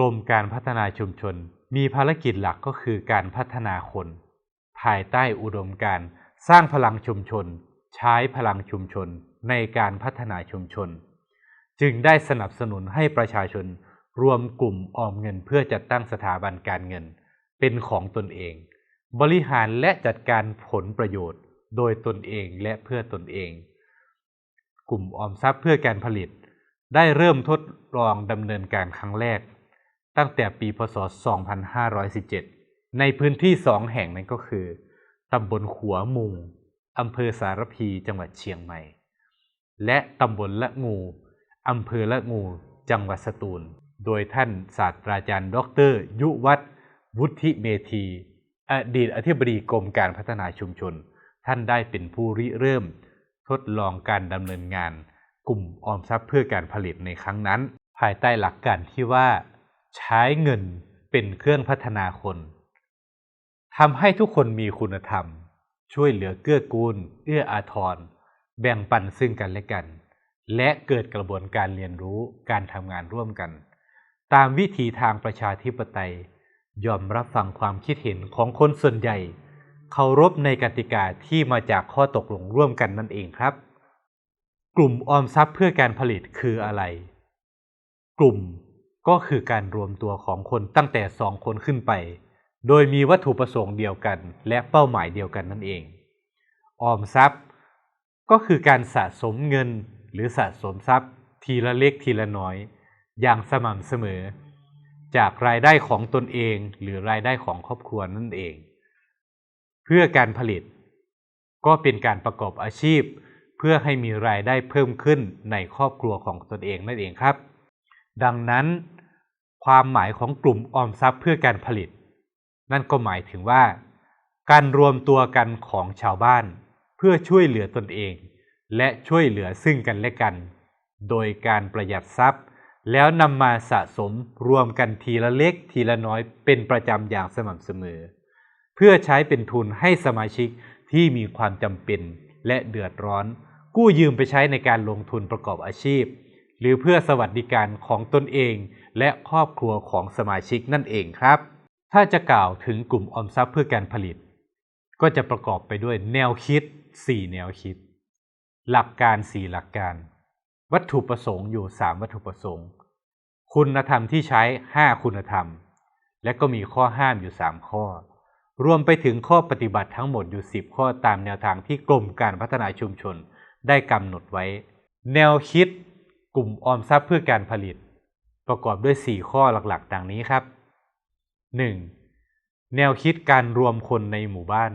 กรมการพัฒนาชุมชน มีภารกิจหลักก็คือการพัฒนาคน ภายใต้อุดมการสร้างพลังชุมชน ใช้พลังชุมชนในการพัฒนาชุมชน จึงได้สนับสนุนให้ประชาชนรวมกลุ่มออมเงินเพื่อจัดตั้งสถาบันการเงิน เป็นของตนเอง บริหารและจัดการผลประโยชน์ โดยตนเองและเพื่อตนเอง กลุ่มออมทรัพย์เพื่อการผลิต ได้เริ่มทดลองดำเนินการครั้งแรก ตั้งแต่ปีพศ 2517 ในพื้นที่สองแห่งนั้นก็คือตำบลขัวมุงอำเภอสารพีจังหวัดเชียงใหม่ และตำบลละงูอำเภอละงูจังหวัดสตูล โดยท่านศาสตราจารย์ ดร ยุวัฒวุฒิเมธี อดีตอธิบดีกรมการพัฒนาชุมชน ท่านได้เป็นผู้ริเริ่ม ทดลองการดำเนินงาน กลุ่มออมทรัพย์เพื่อการผลิตในครั้งนั้น ภายใต้หลักการที่ว่า ใช้เงินเป็นเครื่องพัฒนาคนทำให้ทุกคนมีคุณธรรม ช่วยเหลือเกื้อกูล เอื้ออาทร แบ่งปันซึ่งกันและกัน และเกิดกระบวนการเรียนรู้การทำงานร่วมกัน ตามวิถีทางประชาธิปไตย ยอมรับฟังความคิดเห็นของคนส่วนใหญ่ เคารพในกติกาที่มาจากข้อตกลงร่วมกันนั่นเองครับ กลุ่มออมทรัพย์เพื่อการผลิตคืออะไร กลุ่ม ก็คือการรวมตัวของคนตั้งแต่สองคนขึ้นไป โดยมีวัตถุประสงค์เดียวกันและเป้าหมายเดียวกันนั่นเอง ออมทรัพย์ ก็คือการสะสมเงินหรือสะสมทรัพย์ ทีละเล็กทีละน้อย อย่างสม่ำเสมอ จากรายได้ของตนเองหรือรายได้ของครอบครัวนั่นเอง เพื่อการผลิต ก็เป็นการประกอบอาชีพ เพื่อให้มีรายได้เพิ่มขึ้นในครอบครัวของตนเองนั่นเองครับ ดังนั้น ความหมายของกลุ่มออมทรัพย์เพื่อการผลิต นั่นก็หมายถึงว่า การรวมตัวกันของชาวบ้าน เพื่อช่วยเหลือตนเอง และช่วยเหลือซึ่งกันและกัน โดยการประหยัดทรัพย์ แล้วนำมาสะสมรวมกันทีละเล็กทีละน้อยเป็นประจำอย่างสม่ำเสมอ เพื่อใช้เป็นทุนให้สมาชิกที่มีความจำเป็นและเดือดร้อน กู้ยืมไปใช้ในการลงทุนประกอบอาชีพ หรือเพื่อสวัสดิการของตนเอง และครอบครัวของสมาชิกนั่นเองครับ ถ้าจะกล่าวถึงกลุ่มออมทรัพย์เพื่อการผลิต ก็จะประกอบไปด้วยแนวคิด 4 แนวคิด หลักการ 4 หลักการ วัตถุประสงค์อยู่ 3 วัตถุประสงค์ คุณธรรมที่ใช้ 5 คุณธรรม และก็มีข้อห้ามอยู่ 3 ข้อ รวมไปถึงข้อปฏิบัติทั้งหมดอยู่ 10 ข้อตามแนวทางที่กรมการพัฒนาชุมชนได้กำหนดไว้ แนวคิด กลุ่มออมทรัพย์เพื่อการผลิต ประกอบด้วย 4 ข้อหลักๆ ดังนี้ครับ 1. แนวคิดการรวมคนในหมู่บ้าน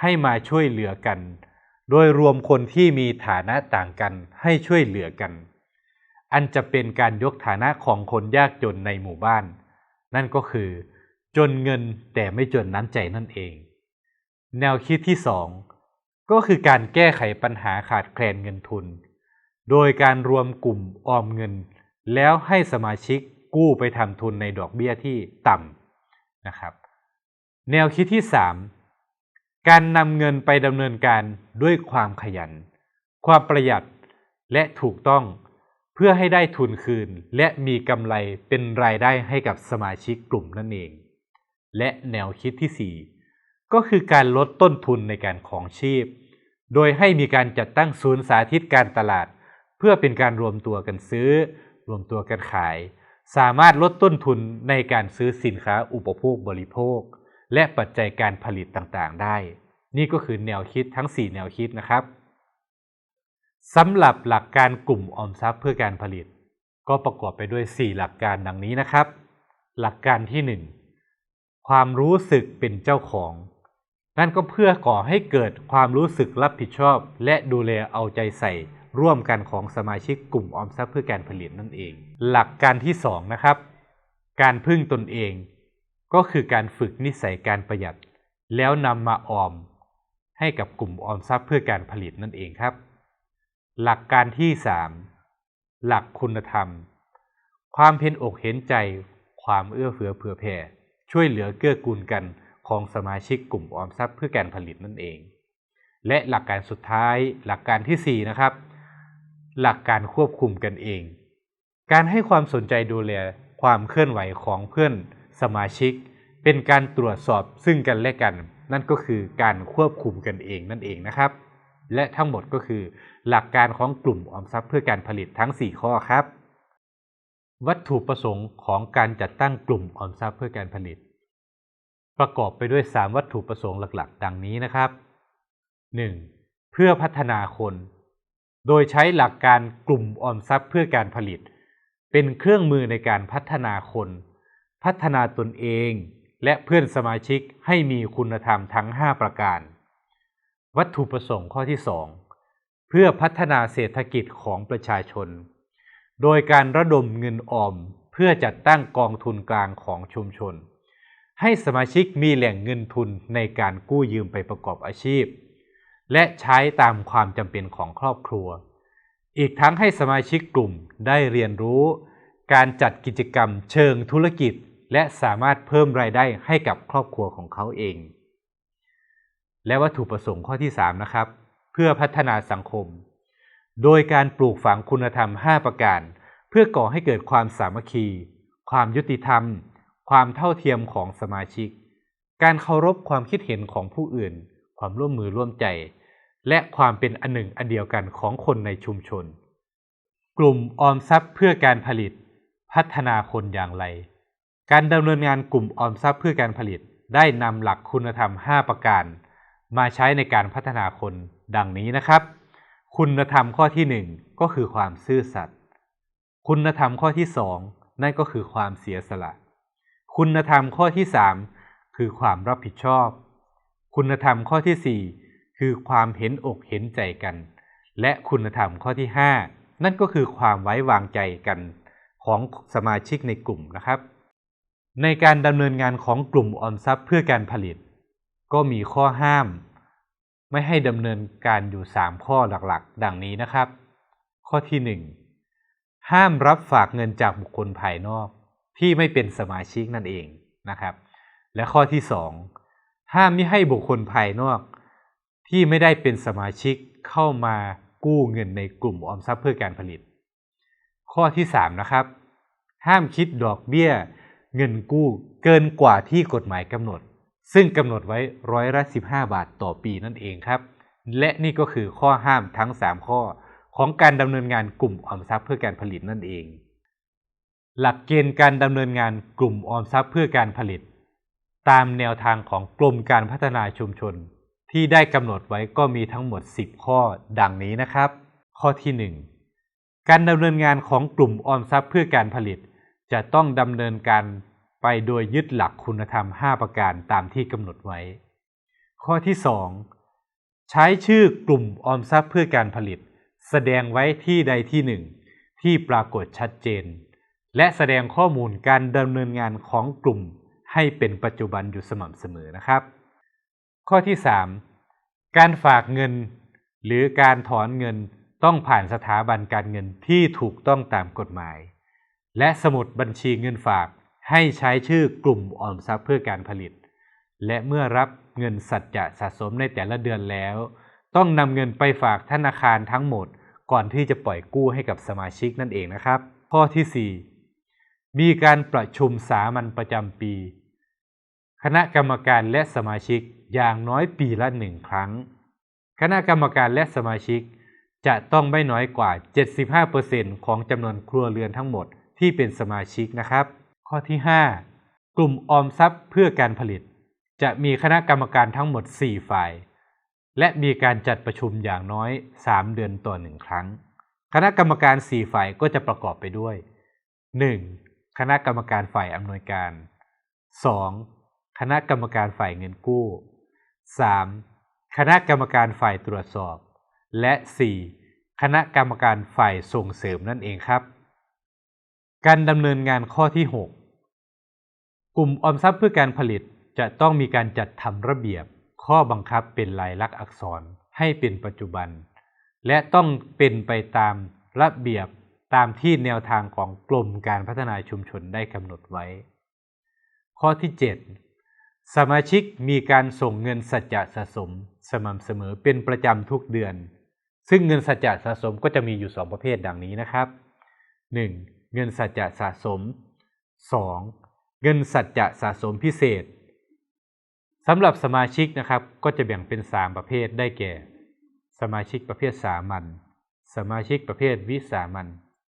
ให้มาช่วยเหลือกัน โดยรวมคนที่มีฐานะต่างกันให้ช่วยเหลือกัน อันจะเป็นการยกฐานะของคนยากจนในหมู่บ้าน นั่นก็คือ จนเงินแต่ไม่จนน้ำใจนั่นเอง แนวคิดที่สองก็คือการแก้ไขปัญหาขาดแคลนเงินทุน โดยการรวมกลุ่มออมเงิน แล้วให้สมาชิกกู้ไปทำทุนในดอกเบี้ยที่ต่ำนะครับ แนวคิดที่ 3 การนำเงินไปดำเนินการด้วยความขยัน ความประหยัดและถูกต้องเพื่อให้ได้ทุนคืน และมีกำไรเป็นรายได้ให้กับสมาชิกกลุ่มนั่นเอง และแนวคิดที่ 4 ก็คือการลดต้นทุนในการของชีพ โดยให้มีการจัดตั้งศูนย์สาธิตการตลาด พื่อเป็นการรวมตัวกันซื้อ รวมตัวกันขาย สามารถลดต้นทุนในการซื้อสินค้าอุปโภคบริโภค และปัจจัยการผลิตต่างๆ ได้ นี่ก็คือแนวคิดทั้ง 4 แนวคิดนะครับสำหรับหลักการกลุ่มออมทรัพย์เพื่อการผลิต ก็ประกอบไปด้วย 4 หลักการดังนี้นะครับ หลักการที่ 1 ความรู้สึกเป็นเจ้าของ นั่นก็เพื่อก่อให้เกิดความรู้สึกรับผิดชอบ และดูแลเอาใจใส่ ร่วมกันของสมาชิกกลุ่มออมทรัพย์เพื่อการผลิตนั่นเอง หลักการที่2นะครับ การพึ่งตนเอง ก็คือการฝึกนิสัยการประหยัด แล้วนำมาออม ให้กับกลุ่มออมทรัพย์เพื่อการผลิตนั่นเองครับ หลักการที่ 3 หลักคุณธรรม ความเพ็ญอกเห็นใจ ความเอื้อเฟื้อเผื่อแผ่ ช่วยเหลือเกื้อกูลกันของสมาชิกกลุ่มออมทรัพย์เพื่อการผลิตนั่นเอง และหลักการสุดท้ายหลักการที่ 4 นะครับ หลักการควบคุมกันเอง การให้ความสนใจดูแลความเคลื่อนไหวของเพื่อนสมาชิก เป็นการตรวจสอบซึ่งกันและกัน นั่นก็คือการควบคุมกันเองนั่นเองนะครับ และทั้งหมดก็คือ หลักการของกลุ่มออมทรัพย์เพื่อการผลิตทั้ง 4 ข้อครับ วัตถุประสงค์ของการจัดตั้งกลุ่มออมทรัพย์เพื่อการผลิต ประกอบไปด้วย 3 วัตถุประสงค์หลักๆ ดังนี้นะครับ 1. เพื่อพัฒนาคน โดยใช้หลักการกลุ่มออมทรัพย์เพื่อการผลิต เป็นเครื่องมือในการพัฒนาคน พัฒนาตนเอง และเพื่อนสมาชิกให้มีคุณธรรมทั้ง 5 ประการ วัตถุประสงค์ข้อที่ 2 เพื่อพัฒนาเศรษฐกิจของประชาชน โดยการระดมเงินออมเพื่อจัดตั้งกองทุนกลางของชุมชน ให้สมาชิกมีแหล่งเงินทุนในการกู้ยืมไปประกอบอาชีพ และใช้ตามความจำเป็นของครอบครัว อีกทั้งให้สมาชิกกลุ่มได้เรียนรู้ การจัดกิจกรรมเชิงธุรกิจ และสามารถเพิ่มรายได้ให้กับครอบครัวของเขาเอง และวัตถุประสงค์ข้อที่ 3 นะครับ เพื่อพัฒนาสังคม โดยการปลูกฝังคุณธรรม 5 ประการ เพื่อก่อให้เกิดความสามัคคี ความยุติธรรม ความเท่าเทียมของสมาชิก การเคารพความคิดเห็นของผู้อื่น ความร่วมมือร่วมใจ และความเป็นอันหนึ่งอันเดียวกันของคนในชุมชน กลุ่มออมทรัพย์เพื่อการผลิต พัฒนาคนอย่างไร การดำเนินงานกลุ่มออมทรัพย์เพื่อการผลิตได้นำหลักคุณธรรม 5 ประการ มาใช้ในการพัฒนาคนดังนี้นะครับ คุณธรรมข้อที่ 1 ก็คือความซื่อสัตย์คุณธรรมข้อที่ 2 นั่นก็คือความเสียสละ คุณธรรมข้อที่ 3 คือความรับผิดชอบ คุณธรรมข้อที่ 4 คือความเห็นอกเห็นใจกัน และคุณธรรมข้อที่ 5 นั่นก็คือความไว้วางใจกันของสมาชิกในกลุ่มนะครับ ในการดำเนินงานของกลุ่มออมทรัพย์เพื่อการผลิต ก็มีข้อห้าม ไม่ให้ดำเนินการอยู่ 3 ข้อหลักๆ ดังนี้นะครับ ข้อที่ 1 ห้ามรับฝากเงินจากบุคคลภายนอกที่ไม่เป็นสมาชิกนั่นเองนะครับ และข้อที่ 2 ห้ามไม่ให้บุคคลภายนอก ที่ไม่ได้เป็นสมาชิกเข้ามากู้เงินในกลุ่มออมทรัพย์เพื่อการผลิต ข้อที่ 3 นะครับ ห้ามคิดดอกเบี้ย เงินกู้เกินกว่าที่กฎหมายกำหนด ซึ่งกำหนดไว้ร้อยละ15 บาทต่อปีนั่นเองครับ และนี่ก็คือข้อห้ามทั้ง 3 ข้อของการดำเนินงานกลุ่มออมทรัพย์เพื่อการผลิตนั่นเอง หลักเกณฑ์การดำเนินงานกลุ่มออมทรัพย์เพื่อการผลิต ตามแนวทางของกรมการพัฒนาชุมชน ที่ได้กำหนดไว้ก็มีทั้งหมด 10 ข้อดังนี้นะครับ ข้อที่ 1 การดำเนินงานของกลุ่มออมทรัพย์เพื่อการผลิต จะต้องดำเนินการไปโดยยึดหลักคุณธรรม 5 ประการตามที่กำหนดไว้ ข้อที่ 2 ใช้ชื่อกลุ่มออมทรัพย์เพื่อการผลิต แสดงไว้ที่ใดที่หนึ่งที่ปรากฏชัดเจน และแสดงข้อมูลการดำเนินงานของกลุ่ม ให้เป็นปัจจุบันอยู่สม่ำเสมอนะครับ ข้อที่ 3 การฝากเงิน หรือการถอนเงินต้องผ่านสถาบันการเงินที่ถูกต้องตามกฎหมาย และสมุดบัญชีเงินฝากให้ใช้ชื่อกลุ่มออมทรัพย์เพื่อการผลิต และเมื่อรับเงินสัจจะสะสมในแต่ละเดือนแล้ว ต้องนำเงินไปฝากธนาคารทั้งหมด ก่อนที่จะปล่อยกู้ให้กับสมาชิกนั่นเองนะครับ ข้อที่ 4 มีการประชุมสามัญประจำปี คณะกรรมการและสมาชิกอย่างน้อยปีละหนึ่งครั้ง คณะกรรมการและสมาชิก จะต้องไม่น้อยกว่า 75%ของจำนวนครัวเรือนทั้งหมดที่เป็นสมาชิกนะครับ ข้อที่ 5 กลุ่มออมทรัพย์เพื่อการผลิต จะมีคณะกรรมการทั้งหมด 4 ฝ่าย และมีการจัดประชุมอย่างน้อย 3 เดือนต่อหนึ่งครั้ง คณะกรรมการ 4 ฝ่ายก็จะประกอบไปด้วย 1. คณะกรรมการฝ่ายอำนวยการ 2. คณะกรรมการฝ่ายเงินกู้ 3. คณะกรรมการฝ่ายตรวจสอบ และ 4. คณะกรรมการฝ่ายส่งเสริมนั่นเองครับ การดำเนินงานข้อที่ 6 กลุ่มออมทรัพย์เพื่อการผลิตจะต้องมีการจัดทำระเบียบ ข้อบังคับเป็นลายลักษณ์อักษรให้เป็นปัจจุบัน และต้องเป็นไปตามระเบียบตามที่แนวทางของกรมการพัฒนาชุมชนได้กำหนดไว้ ข้อที่ 7 สมาชิกมีการส่งเงินสัจจะสะสมสม่ำเสมอเป็นประจำทุกเดือน ซึ่งเงินสัจจะสะสมก็จะมีอยู่ 2 ประเภทดังนี้นะครับ 1. เงินสัจจะสะสม 2. เงินสัจจะสะสมพิเศษสำหรับสมาชิกนะครับก็จะแบ่งเป็น 3 ประเภทได้แก่ สมาชิกประเภทสามัญสมาชิกประเภทวิสามัญ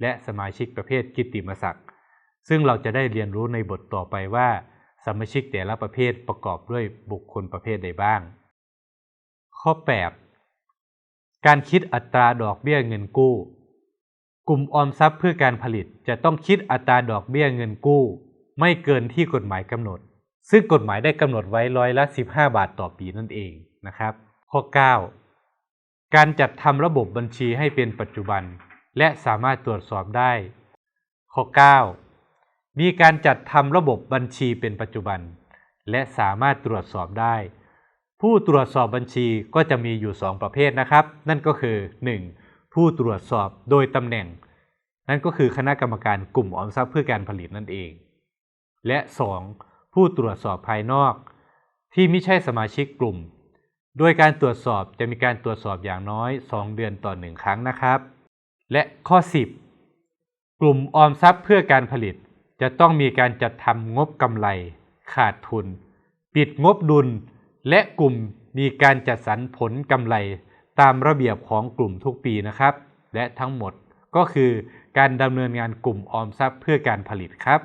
และสมาชิกประเภทกิตติมศักดิ์ซึ่งเราจะได้เรียนรู้ในบทต่อไปว่า สมาชิกแต่ละประเภทประกอบด้วยบุคคลประเภทใดบ้าง ข้อ 8 การคิดอัตราดอกเบี้ยเงินกู้ กลุ่มออมทรัพย์เพื่อการผลิตจะต้องคิดอัตราดอกเบี้ยเงินกู้ ไม่เกินที่กฎหมายกำหนด ซึ่งกฎหมายได้กำหนดไว้ร้อยละ 15 บาทต่อปีนั่นเองนะครับ ข้อ 9 การจัดทำระบบบัญชีให้เป็นปัจจุบัน และสามารถตรวจสอบได้ ข้อ 9 มีการจัดทำระบบบัญชีเป็นปัจจุบัน และสามารถตรวจสอบได้ ผู้ตรวจสอบบัญชีก็จะมีอยู่ 2 ประเภทนะครับ นั่นก็คือ 1. ผู้ตรวจสอบโดยตำแหน่ง นั่นก็คือคณะกรรมการกลุ่มออมทรัพย์เพื่อการผลิตนั่นเอง และ 2. ผู้ตรวจสอบภายนอก ที่ไม่ใช่สมาชิกกลุ่ม โดยการตรวจสอบจะมีการตรวจสอบอย่างน้อย 2 เดือนต่อ 1 ครั้งนะครับ และข้อ 10 กลุ่มออมทรัพย์เพื่อการผลิต จะต้องมีการจัดทำงบกำไร ขาดทุน ปิดงบดุล และกลุ่มมีการจัดสรรผลกำไรตามระเบียบของกลุ่มทุกปีนะครับ และทั้งหมดก็คือการดำเนินงานกลุ่มออมทรัพย์เพื่อการผลิตครับ